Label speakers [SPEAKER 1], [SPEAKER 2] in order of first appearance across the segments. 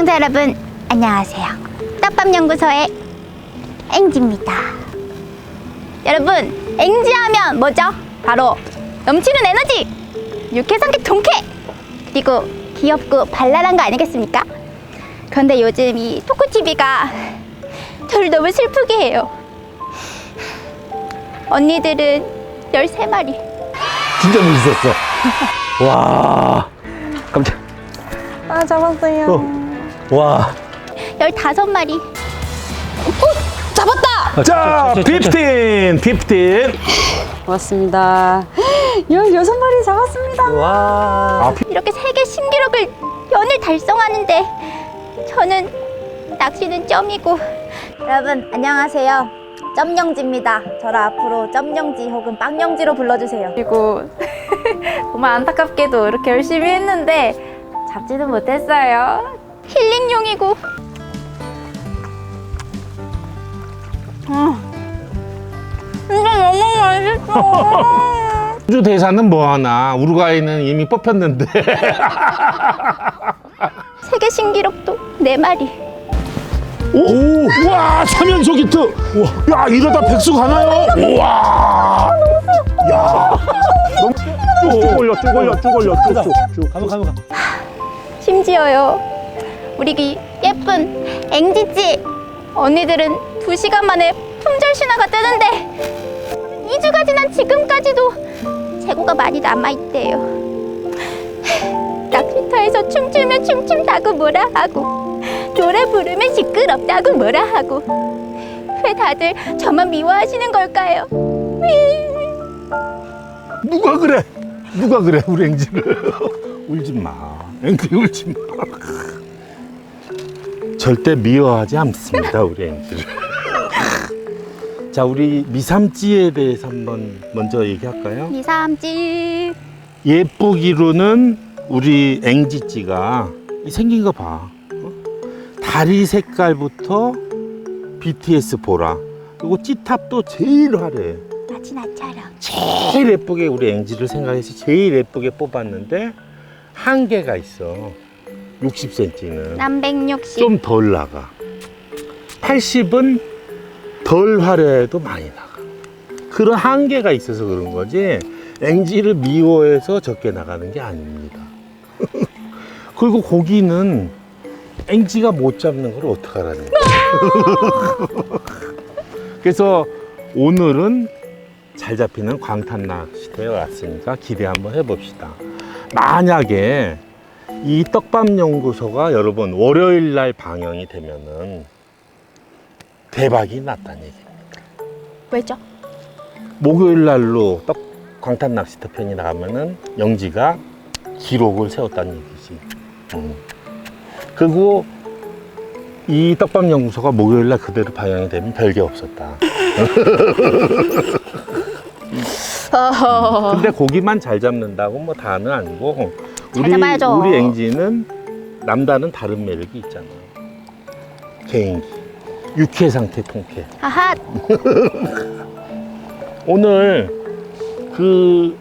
[SPEAKER 1] 시청자 여러분 안녕하세요. 떡밥 연구소의 앵지입니다. 여러분 앵지하면 뭐죠? 바로 넘치는 에너지, 유쾌상쾌 통쾌, 그리고 귀엽고 발랄한 거 아니겠습니까? 그런데 요즘 이 토크TV가 저를 너무 슬프게 해요. 언니들은 13마리,
[SPEAKER 2] 진짜 멋있었어. 와, 깜짝.
[SPEAKER 3] 아 잡았어요.
[SPEAKER 2] 어. 와.
[SPEAKER 1] 15마리. 어? 잡았다!
[SPEAKER 2] 자, 15, 15.
[SPEAKER 3] 고맙습니다. 16마리 잡았습니다.
[SPEAKER 2] 와. 아,
[SPEAKER 1] 이렇게 세계 신기록을 연일 달성하는데 저는 낚시는 점이고 여러분 안녕하세요 점영지입니다 저를 앞으로 점영지 혹은 빵영지로 불러주세요 그리고 정말 안타깝게도 이렇게 열심히 했는데 잡지는 못했어요 힐링용이고. 아, 진짜 너무 맛있어.
[SPEAKER 4] 우주 대사는 뭐하나? 우루과이는 이미 뽑혔는데.
[SPEAKER 1] 세계 신기록도 네 마리.
[SPEAKER 4] 오, 와 삼연소 기트. 야 이러다 백수 가나요? 우와. 야. 너무 쭉 올려 쭉 올려 쭉 올려 쭉쭉
[SPEAKER 2] 가면 가면 가.
[SPEAKER 1] 심지어요 우리 그 예쁜 앵지찌. 언니들은 두 시간 만에 품절 신화가 뜨는데 2주가 지난 지금까지도 재고가 많이 남아있대요. 낚시터에서 춤추면 춤춘다고 뭐라 하고 노래 부르면 시끄럽다고 뭐라 하고. 왜 다들 저만 미워하시는 걸까요?
[SPEAKER 4] 누가 그래? 누가 그래 우리 앵지를? 울지 마. 앵지 울지 마 절대 미워하지 않습니다 우리 앵지를 자 우리 미삼찌에 대해서 한번 먼저 얘기할까요?
[SPEAKER 1] 미삼찌
[SPEAKER 4] 예쁘기로는 우리 앵지찌가 이 생긴 거 봐. 어? 다리 색깔부터 BTS 보라. 그리고 찌탑도 제일 화려해.
[SPEAKER 1] 마치 나처럼
[SPEAKER 4] 제일 예쁘게 우리 앵지를 생각해서 제일 예쁘게 뽑았는데 한계가 있어. 60cm는
[SPEAKER 1] 남백육십
[SPEAKER 4] 좀덜 나가. 80은 덜 화려해도 많이 나가. 그런 한계가 있어서 그런 거지. 앵지를 미워해서 적게 나가는 게 아닙니다. 그리고 고기는 앵지가 못 잡는 걸 어떡하라는 거야. 그래서 오늘은 잘 잡히는 광탄 낚시대에 왔으니까 기대 한번 해봅시다. 만약에 이 떡밥 연구소가 여러분 월요일 날 방영이 되면은 대박이 났다는 얘기입니다.
[SPEAKER 1] 왜죠?
[SPEAKER 4] 목요일 날로 떡 광탄 낚시터 편이 나가면은 영지가 기록을 세웠다는 얘기지. 음. 그리고 이 떡밥 연구소가 목요일 날 그대로 방영이 되면 별게 없었다. 근데 고기만 잘 잡는다고 뭐 다는 아니고
[SPEAKER 1] 잘
[SPEAKER 4] 우리
[SPEAKER 1] 잡아야죠.
[SPEAKER 4] 우리 앵지는 남다른 다른 매력이 있잖아. 개인기, 유쾌 상태 통쾌.
[SPEAKER 1] 하하
[SPEAKER 4] 오늘 그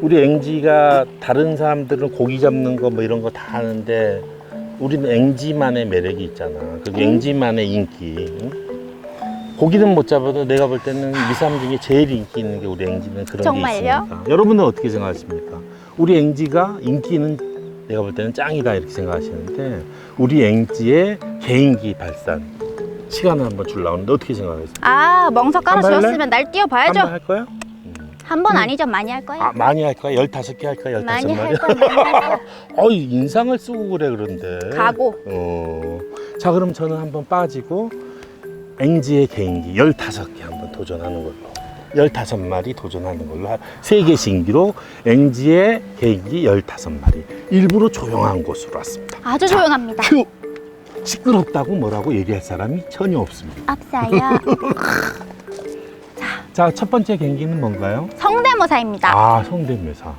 [SPEAKER 4] 우리 앵지가 다른 사람들은 고기 잡는 거 뭐 이런 거 다 하는데 우리는 앵지만의 매력이 있잖아. 그 앵지만의 인기. 응? 고기는 못 잡아도 내가 볼 때는 미삼 중에 제일 인기 있는 게 우리 앵지는 그런
[SPEAKER 1] 정말요?
[SPEAKER 4] 게 있으니까. 여러분은 어떻게 생각하십니까? 우리 앵지가 인기는 내가 볼 때는 짱이다 이렇게 생각하시는데 우리 앵지의 개인기 발산 시간을 한번 줄라 오는데 어떻게 생각하세요?
[SPEAKER 1] 아 멍석 깔아
[SPEAKER 4] 한번 할래?
[SPEAKER 1] 주었으면 날 뛰어봐야죠
[SPEAKER 4] 한번 할 거야?
[SPEAKER 1] 한 번 아니죠 많이 할 거예요
[SPEAKER 4] 아 많이 할 거야? 15개 할 거야? 15마리?
[SPEAKER 1] 많이 할 거야
[SPEAKER 4] 어이 인상을 쓰고 그래 그런데
[SPEAKER 1] 각오.
[SPEAKER 4] 어. 자 그럼 저는 한번 빠지고 앵지의 개인기 15개 한번 도전하는 걸로 15마리 도전하는 걸로 하- 세계 신기록 앵지의 개인기 15마리. 일부러 조용한 곳으로 왔습니다.
[SPEAKER 1] 아주
[SPEAKER 4] 자,
[SPEAKER 1] 조용합니다.
[SPEAKER 4] 큐 시끄럽다고 뭐라고 얘기할 사람이 전혀 없습니다.
[SPEAKER 1] 없어요.
[SPEAKER 4] 자 첫 번째 개인기는 뭔가요?
[SPEAKER 1] 성대모사입니다.
[SPEAKER 4] 아 성대묘사.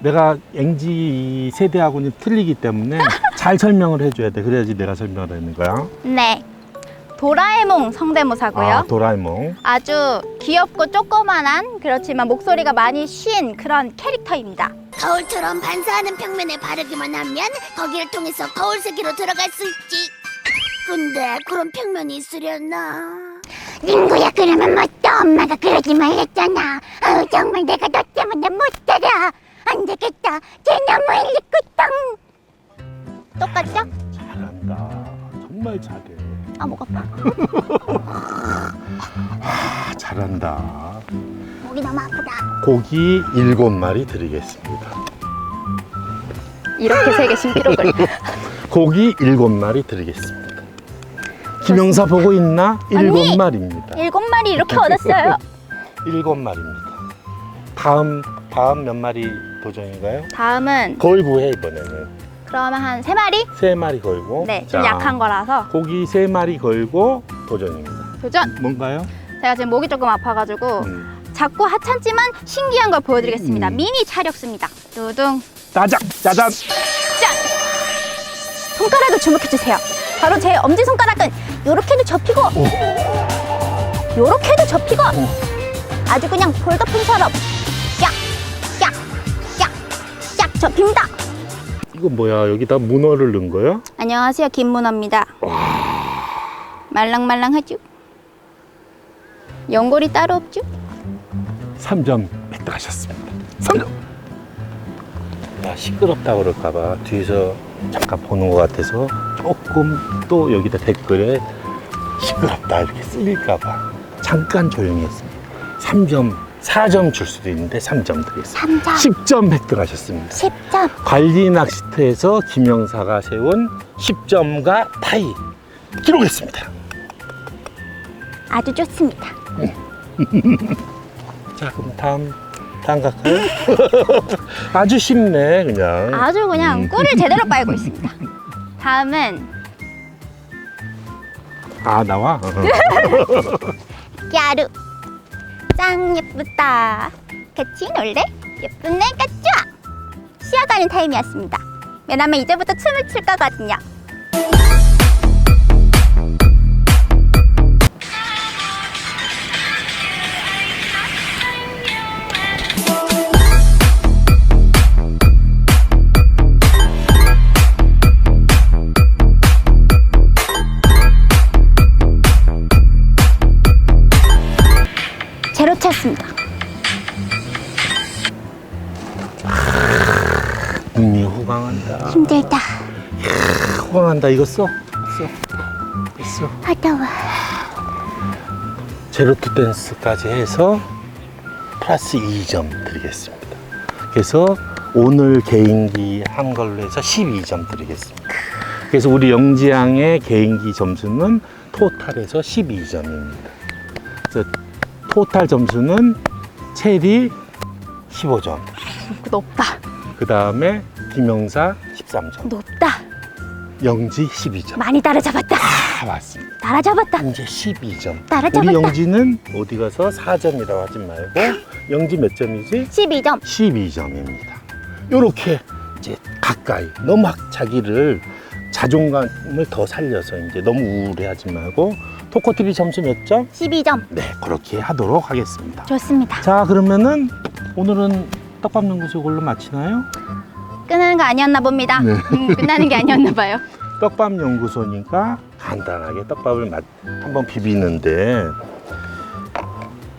[SPEAKER 4] 내가 앵지 이 세대하고는 틀리기 때문에 잘 설명을 해줘야 돼. 그래야지 내가 설명을 하는 거야.
[SPEAKER 1] 네 도라에몽 성대모사고요
[SPEAKER 4] 아 도라에몽
[SPEAKER 1] 아주 귀엽고 조그만한 그렇지만 목소리가 많이 쉰 그런 캐릭터입니다
[SPEAKER 5] 거울처럼 반사하는 평면에 바르기만 하면 거기를 통해서 거울 세계로 들어갈 수 있지. 근데 그런 평면이 있으려나? 링구야 그러면 뭐또 엄마가 그러지 말랬잖아. 아우 정말 내가 너 때문에 못 살아. 안 되겠다. 쟤 너무 일리꾸덩. 똑같죠?
[SPEAKER 4] 잘한다. 정말 잘해.
[SPEAKER 5] 아목 아파.
[SPEAKER 4] 아, 잘한다.
[SPEAKER 5] 목이 너무 아프다.
[SPEAKER 4] 고기 일곱 마리 드리겠습니다.
[SPEAKER 1] 이렇게 세계 신기록을.
[SPEAKER 4] 고기 일곱 마리 드리겠습니다. 김영사 보고 있나? 일곱! 마리입니다.
[SPEAKER 1] 일곱 마리 이렇게 얻었어요.
[SPEAKER 4] 일곱 마리입니다. 다음 다음 몇 마리 도전인가요?
[SPEAKER 1] 다음은
[SPEAKER 4] 걸고 해 이번에는
[SPEAKER 1] 그러면 한 세 마리?
[SPEAKER 4] 세 마리 걸고.
[SPEAKER 1] 네, 좀
[SPEAKER 4] 자,
[SPEAKER 1] 약한 거라서
[SPEAKER 4] 고기 세 마리 걸고 도전입니다.
[SPEAKER 1] 도전.
[SPEAKER 4] 뭔가요?
[SPEAKER 1] 제가 지금 목이 조금 아파가지고
[SPEAKER 4] 음.
[SPEAKER 1] 작고 하찮지만 신기한 걸 보여드리겠습니다.
[SPEAKER 4] 음.
[SPEAKER 1] 미니 차력습니다. 두둥.
[SPEAKER 4] 짜장 짜잔.
[SPEAKER 1] 짠! 손가락을 주목해주세요. 바로 제 엄지 손가락은 요렇게도 접히고 요렇게도 접히고 아주 그냥 볼거품처럼 쫙 쫙 쫙 쫙 접힙니다.
[SPEAKER 4] 이거 뭐야? 여기다 문어를 넣은 거야?
[SPEAKER 1] 안녕하세요 김문화입니다. 말랑말랑하죠? 연골이 따로 없죠?
[SPEAKER 4] 3점 획득하셨습니다. 3점. 야, 시끄럽다 그럴까 봐 뒤에서 잠깐 보는 것 같아서 조금 또 여기다 댓글에 시끄럽다 이렇게 쓰일까 봐 잠깐 조용히 했습니다. 3점, 4점 줄 수도 있는데 3점 드리겠습니다.
[SPEAKER 5] 3점,
[SPEAKER 4] 10점 획득하셨습니다.
[SPEAKER 5] 10점.
[SPEAKER 4] 관리 낚시터에서 김영사가 세운 10점과 타이 기록했습니다.
[SPEAKER 5] 아주 좋습니다.
[SPEAKER 4] 자, 그럼 다음 다음 갈까요? 아주 쉽네, 그냥.
[SPEAKER 1] 아주 그냥
[SPEAKER 4] 음.
[SPEAKER 1] 꿀을 제대로 빨고 있습니다. 다음은
[SPEAKER 4] 아, 나와.
[SPEAKER 1] 야루 짱 예쁘다. 같이 놀래? 예쁜 애가 쫙 쉬어가는 타임이었습니다. 왜냐면 이제부터 춤을 출 거거든요
[SPEAKER 4] 호강한다. 이거 써. 써. 써.
[SPEAKER 5] 어려워.
[SPEAKER 4] 제로투 댄스까지 해서 플러스 2점 드리겠습니다. 그래서 오늘 개인기 한 걸로 해서 12점 드리겠습니다. 그래서 우리 영지 양의 개인기 점수는 토탈에서 12점입니다. 그래서 토탈 점수는 체리 15점.
[SPEAKER 1] 높다
[SPEAKER 4] 그 다음에 김영사 13점,
[SPEAKER 1] 높다
[SPEAKER 4] 영지 12점.
[SPEAKER 1] 많이 따라잡았다
[SPEAKER 4] 다 맞습니다.
[SPEAKER 1] 따라잡았다
[SPEAKER 4] 이제 12점.
[SPEAKER 1] 따라잡았다
[SPEAKER 4] 우리 영지는 어디 가서 4점이라고 하지 말고 영지 몇 점이지?
[SPEAKER 1] 12점
[SPEAKER 4] 12점입니다. 요렇게 이제 가까이 너무 막 자기를 자존감을 더 살려서 이제 너무 우울해하지 말고 토코TV 점수 몇 점?
[SPEAKER 1] 12점
[SPEAKER 4] 네, 그렇게 하도록 하겠습니다.
[SPEAKER 1] 좋습니다
[SPEAKER 4] 자, 그러면은 오늘은 떡밥 연구소 이걸로 마치나요?
[SPEAKER 1] 끝나는 거 아니었나 봅니다
[SPEAKER 4] 네.
[SPEAKER 1] 음, 끝나는 게 아니었나 봐요
[SPEAKER 4] 떡밥 연구소니까 간단하게 떡밥을 맛 한번 비비는데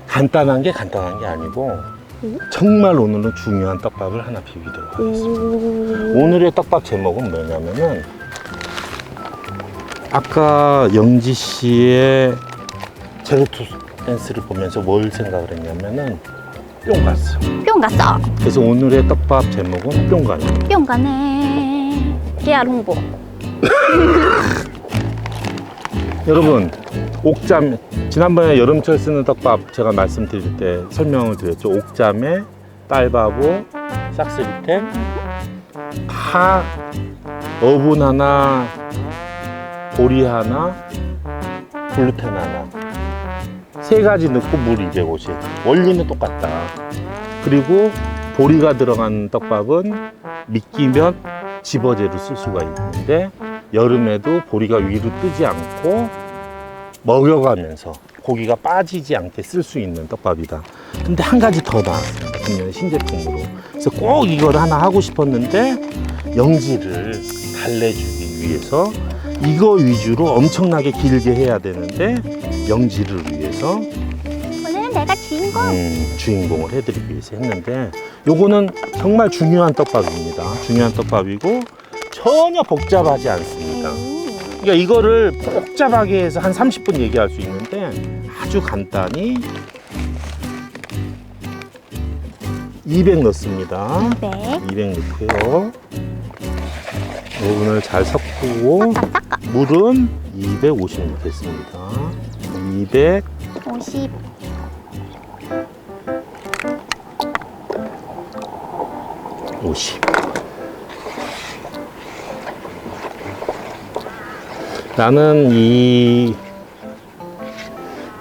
[SPEAKER 4] 간단한 게 간단한 게 아니고 정말 오늘은 중요한 떡밥을 하나 비비도록 하겠습니다. 오늘의 떡밥 제목은 뭐냐면은 아까 영지 씨의 제로투 댄스를 보면서 뭘 생각을 했냐면은 뿅 갔어.
[SPEAKER 1] 뿅 갔어?
[SPEAKER 4] 그래서 오늘의 떡밥 제목은 뿅 가요.
[SPEAKER 1] 뿅 가네. 깨알 홍보.
[SPEAKER 4] 여러분 옥잠 지난번에 여름철 쓰는 떡밥 제가 말씀드릴 때 설명을 드렸죠. 옥잠에 딸바보 싹스리텐 파 어분 하나 보리 하나 글루텐 하나 세 가지 넣고 물 250 원리는 똑같다 그리고 보리가 들어간 떡밥은 미끼면 집어제로 쓸 수가 있는데 여름에도 보리가 위로 뜨지 않고 먹여가면서 고기가 빠지지 않게 쓸 수 있는 떡밥이다. 근데 한 가지 더. 평면의 신제품으로. 그래서 꼭 이걸 하나 하고 싶었는데 영지를 달래주기 위해서 이거 위주로 엄청나게 길게 해야 되는데 영지를 위 해서
[SPEAKER 1] 오늘은 내가 주인공.
[SPEAKER 4] 음, 주인공을 해드리기 위해서 했는데 요거는 정말 중요한 떡밥입니다. 중요한 떡밥이고 전혀 복잡하지 않습니다. 그러니까 이거를 복잡하게 해서 한 30분 얘기할 수 있는데 아주 간단히 200 넣습니다.
[SPEAKER 1] 네.
[SPEAKER 4] 200 넣고요. 오븐을 잘 섞고. 물은 250 넣겠습니다. 200
[SPEAKER 1] 50.
[SPEAKER 4] 오십. 나는 이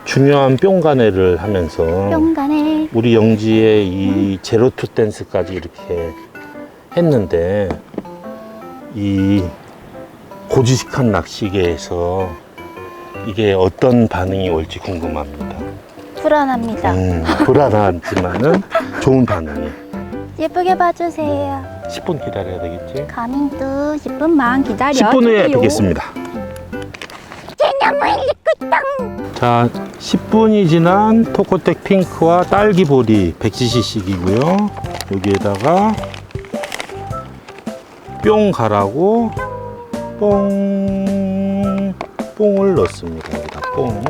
[SPEAKER 4] 중요한 뿅간회를 하면서
[SPEAKER 1] 뿅간에
[SPEAKER 4] 우리 영지의 이 제로 투 댄스까지 이렇게 했는데 이 고지식한 낚시계에서 이게 어떤 반응이 올지 궁금합니다.
[SPEAKER 1] 불안합니다.
[SPEAKER 4] 음, 불안하지만은 좋은 반응이.
[SPEAKER 1] 예쁘게 봐주세요.
[SPEAKER 4] 10분 기다려야 되겠지?
[SPEAKER 1] 가민도 10분만 기다려.
[SPEAKER 4] 10분 후에. 뵙겠습니다. 자, 10분이 지난 토코텍 핑크와 딸기 보리 100cc씩이고요. 여기에다가 뿅 가라고 뽕 뽕을 넣습니다. 여기다 뽕.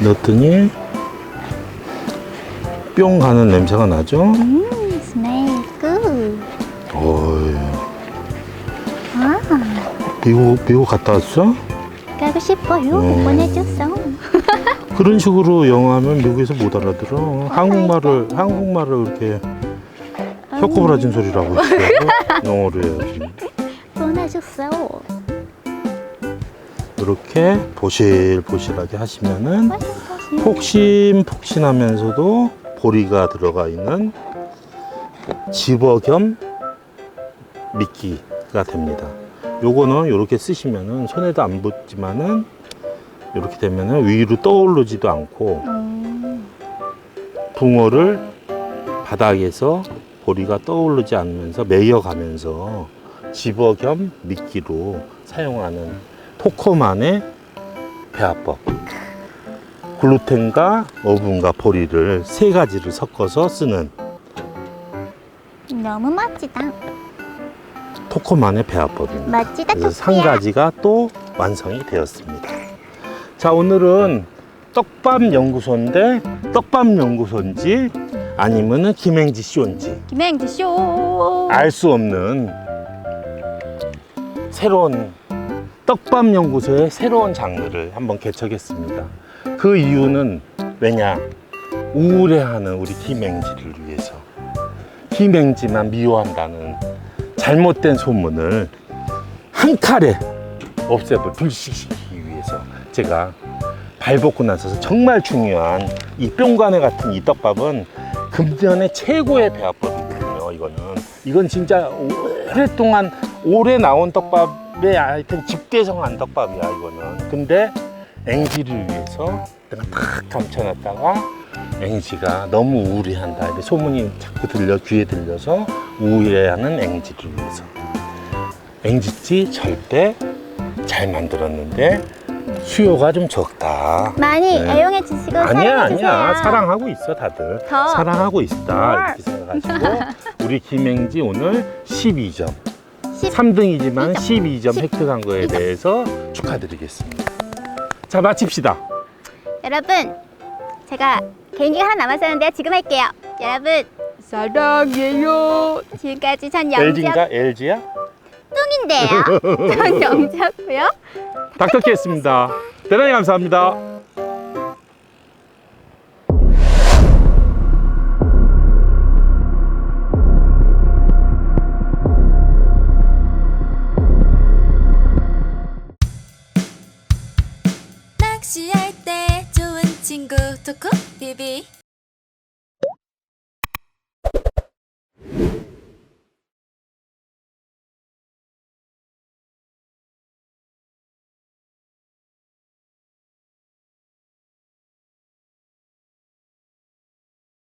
[SPEAKER 4] 넣었더니 뿅 가는 냄새가 나죠?
[SPEAKER 1] 음, 스멜 굿.
[SPEAKER 4] 어이,
[SPEAKER 1] 아,
[SPEAKER 4] 미국, 미국 갔다 왔어?
[SPEAKER 1] 가고 싶어요.
[SPEAKER 4] 음.
[SPEAKER 1] 보내줬어.
[SPEAKER 4] 그런 식으로 영어 하면 미국에서 못 알아들어. 한국말을, 한국말을 이렇게 혀꼬부라진 있어. 영어로 해야지.
[SPEAKER 1] 보내줬어.
[SPEAKER 4] 이렇게 보실보실하게 하시면은. 폭신폭신하면서도 보리가 들어가 있는 집어 겸 미끼가 됩니다. 요거는 이렇게 쓰시면은 손에도 안 붙지만은 이렇게 되면은 위로 떠오르지도 않고
[SPEAKER 1] 음,
[SPEAKER 4] 붕어를 바닥에서 보리가 떠오르지 않으면서 매여가면서 집어 겸 미끼로 사용하는 토커만의 배합법. 글루텐과 어분과 보리를 세 가지를 섞어서 쓰는
[SPEAKER 1] 너무 멋지다.
[SPEAKER 4] 토커만의 배합법입니다.
[SPEAKER 1] 멋지다,
[SPEAKER 4] 그래서 한
[SPEAKER 1] 토끼야.
[SPEAKER 4] 가지가 또 완성이 되었습니다. 자, 오늘은 떡밥 연구소인데 떡밥 연구소인지 아니면은 김행지 쇼인지
[SPEAKER 1] 김행지 쇼.
[SPEAKER 4] 알 수 없는 새로운 떡밥 연구소의 새로운 장르를 한번 개척했습니다. 그 이유는 왜냐? 우울해하는 우리 김행지를 위해서 김행지만 미워한다는 잘못된 소문을 한 칼에 없애버 불식시키기 위해서 제가 발 벗고 나서서 정말 중요한 이 뿅간에 같은 이 떡밥은 금년의 최고의 배합법이거든요. 이거는 이건 진짜 오랫동안 오래 나온 떡밥의 하여튼 집대성한 떡밥이야 이거는. 근데 앵지를 위해서 내가 탁 감춰놨다가 앵지가 너무 우울해한다. 이렇게 소문이 자꾸 들려 귀에 들려서 우울해하는 앵지를 위해서. 앵지찌 절대 잘 만들었는데 수요가 좀 적다.
[SPEAKER 1] 많이
[SPEAKER 4] 네.
[SPEAKER 1] 애용해 주시고
[SPEAKER 4] 아니야
[SPEAKER 1] 사랑해 주세요.
[SPEAKER 4] 아니야 사랑하고 있어 다들
[SPEAKER 1] 더.
[SPEAKER 4] 사랑하고 있다 이렇게 생각하시고 우리 김행지 오늘 12점
[SPEAKER 1] 10.
[SPEAKER 4] 3등이지만 12점
[SPEAKER 1] 십.
[SPEAKER 4] 획득한 거에 대해서 축하드리겠습니다 자 마칩시다
[SPEAKER 1] 여러분, 제가 개인기가 하나 남았었는데요. 지금 할게요. 여러분,
[SPEAKER 3] 사랑해요.
[SPEAKER 1] 지금까지 전 영접
[SPEAKER 4] LG인가 LG야?
[SPEAKER 1] 뚱인데요. 전 영접고요.
[SPEAKER 4] 닥터키 했습니다. 대단히 감사합니다.
[SPEAKER 6] 토코 비비